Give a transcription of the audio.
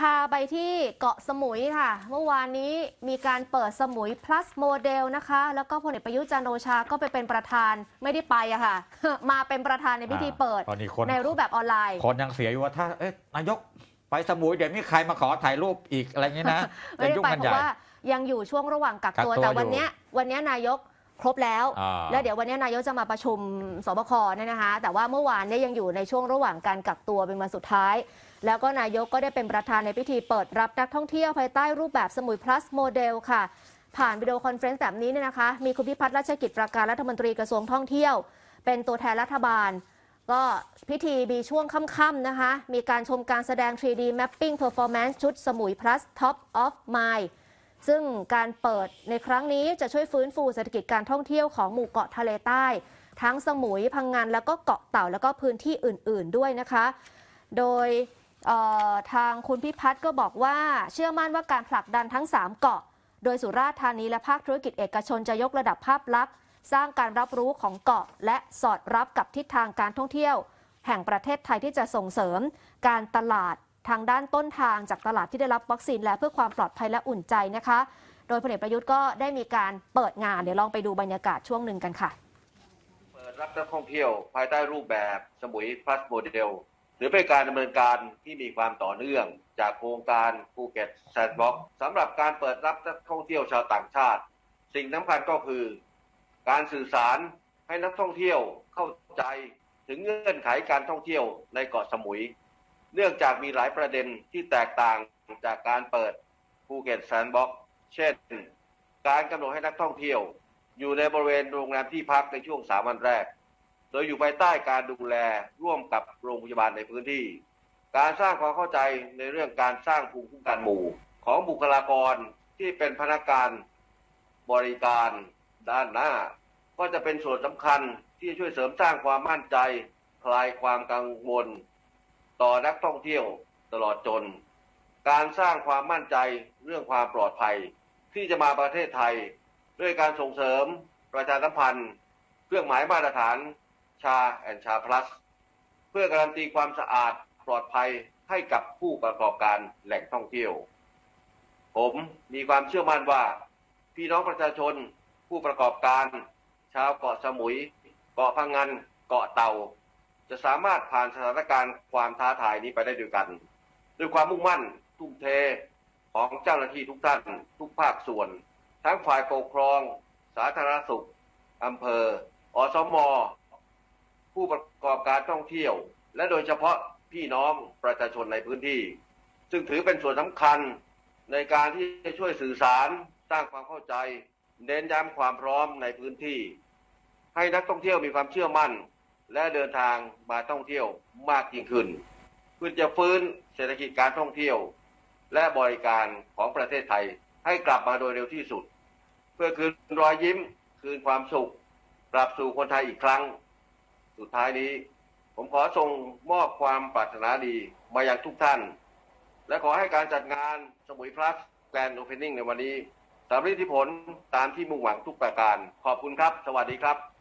พาไปที่เกาะสมุยค่ะ เมื่อวานนี้มีการเปิดสมุย plus โมเดลนะคะ แล้วก็พลเอกประยุทธ์จันทร์โอชาก็ไปเป็นประธานไม่ได้ไปอะค่ะ มาเป็นประธานในพิธีเปิด ตอนนี้คน ในรูปแบบออนไลน์ คนยังเสียอยู่ว่าถ้าเอ๊ะนายกไปสมุยเดี๋ยวมีใครมาขอถ่ายรูปอีกอะไรอย่างนี้นะไม่จะได้ยุ่งไปกันเพใหญ่ ราะว่ายังอยู่ช่วงระหว่างกักตัวกักตัวแต่วันอยู่ เนี้ยวันเนี้ยนายก ครบแล้ว อ่า แล้วเดี๋ยววันนี้นายกจะมาประชุมสบคเนี่ยนะคะ แต่ว่าเมื่อวานเนี่ยยังอยู่ในช่วงระหว่างการกักตัวเป็นวันสุดท้าย แล้วก็นายกก็ได้เป็นประธานในพิธีเปิดรับนักท่องเที่ยวภายใต้รูปแบบสมุย plus โมเดลค่ะ ผ่านวิดีโอคอนเฟรนซ์แบบนี้เนี่ยนะคะ มีคุณพิพัฒน์ราชกิจประการรัฐมนตรีกระทรวงท่องเที่ยว เป็นตัวแทนรัฐบาล ก็พิธีมีช่วงค่ำๆนะคะ มีการชมการแสดง 3D mapping performance ชุดสมุย plus top of mind ซึ่งการเปิดในครั้งนี้จะช่วยฟื้นฟูเศรษฐกิจการท่องเที่ยวของหมู่เกาะทะเลใต้ ทั้งสมุยพังงานแล้วก็เกาะเต่าแล้วก็พื้นที่อื่น ๆด้วยนะคะ โดยทางคุณพิพัฒน์ก็บอกว่าเชื่อมั่นว่าการผลักดันทั้ง 3 เกาะ โดยสุราษฎร์ธานีและภาคธุรกิจเอกชนจะยกระดับภาพลักษณ์ สร้างการรับรู้ของเกาะ และสอดรับกับทิศทางการท่องเที่ยว แห่งประเทศไทยที่จะส่งเสริม การตลาด ทางด้านต้นทางจากตลาดที่ได้รับวัคซีนและเพื่อความปลอดภัยและอุ่นใจนะคะ โดยพลเอกประยุทธ์ก็ได้มีการเปิดงานเดี๋ยวลองไปดูบรรยากาศช่วงหนึ่งกันค่ะ เปิดรับนักท่องเที่ยวภายใต้รูปแบบสมุย plus โมเดลหรือเป็นการดำเนินการที่มีความต่อเนื่อง จากโครงการภูเก็ตแซนด์บ็อกซ์สำหรับการเปิดรับนักท่องเที่ยวชาวต่างชาติ สิ่งสำคัญก็คือ การสื่อสารให้นักท่องเที่ยวเข้าใจถึงเงื่อนไขการท่องเที่ยวในเกาะสมุย เนื่องจากมีหลายประเด็นที่แตกต่างจากการเปิดภูเก็ตแซนด์บ็อกเช่น การกำหนดให้นักท่องเที่ยว อยู่ในบริเวณโรงแรมที่พักในช่วงสามวันแรก โดยอยู่ภายใต้การดูแลร่วมกับโรงพยาบาลในพื้นที่ การสร้างความเข้าใจในเรื่องการสร้างภูมิคุ้มกันหมู่ ของบุคลากรที่เป็นพนักงานบริการด้านหน้า ก็จะเป็นส่วนสำคัญที่ช่วยเสริมสร้างความมั่นใจ คลายความกังวล ต่อนักท่องเที่ยวตลอดจน การสร้างความมั่นใจเรื่องความปลอดภัย ที่จะมาประเทศไทย ด้วยการส่งเสริมประชาสัมพันธ์ เครื่องหมายมาตรฐานชาแอนชาพลัส เพื่อการันตีความสะอาดปลอดภัยให้กับผู้ประกอบการแหล่งท่องเที่ยว ผมมีความเชื่อมั่นว่า พี่น้องประชาชน ผู้ประกอบการ ชาวเกาะสมุย เกาะพังงานเกาะเต่า จะสามารถผ่านสถานการณ์ความท้าทายนี้ไปได้ด้วยกัน ด้วยความมุ่งมั่นทุ่มเทของเจ้าหน้าที่ทุกท่าน ทุกภาคส่วน ทั้งฝ่ายปกครอง สาธารณสุขอำเภอ อสม ผู้ประกอบการท่องเที่ยว และโดยเฉพาะพี่น้องประชาชนในพื้นที่ ซึ่งถือเป็นส่วนสำคัญในการที่จะช่วยสื่อสารสร้างความเข้าใจ เน้นย้ำความพร้อมในพื้นที่ ให้นักท่องเที่ยวมีความเชื่อมั่น และเดินทางมาท่องเที่ยวมากยิ่งขึ้นเพื่อจะฟื้นเศรษฐกิจการท่องเที่ยว และบริการของประเทศไทยให้กลับมาโดยเร็วที่สุด เพื่อคืนรอยยิ้มคืนความสุขกลับสู่คนไทยอีกครั้ง สุดท้ายนี้ ผมขอส่งมอบความปรารถนาดีมายังทุกท่าน และขอให้การจัดงานสมุยพลัสแกรนด์โอเพนนิ่งในวันนี้สำเร็จที่ผลตามที่มุ่งหวังทุกประการ ขอบคุณครับ สวัสดีครับ